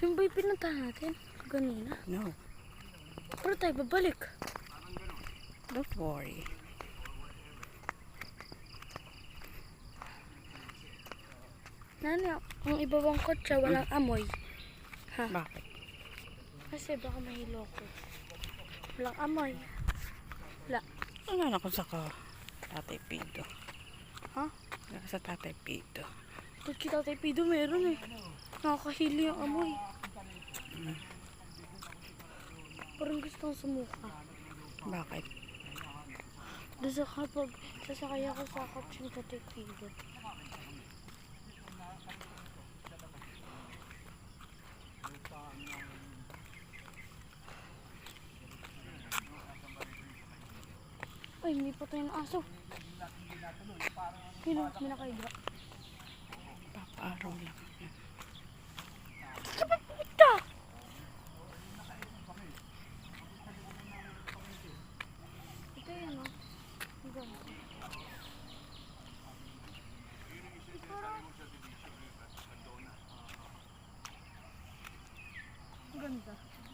Yung ba yung pinuntahan natin? Ganina. No, Pero tayo babalik. don't worry. Nana, ang iba bang kotse walang amoy. Ha? Bakit? Kasi baka mahilo ko. Walang amoy. Wala. Ano na kung sa ka tatay Pido? Ha? Wala sa tatay Pido. Pag kita tayo pido meron eh. Nakakahili yung amoy. Parang gusto kong sumuka. Bakit? Doon sa kapag sasakay ako sa Tatay Pido. Ay, may patay ng aso. Sino? May nakahiga. Ang ganda.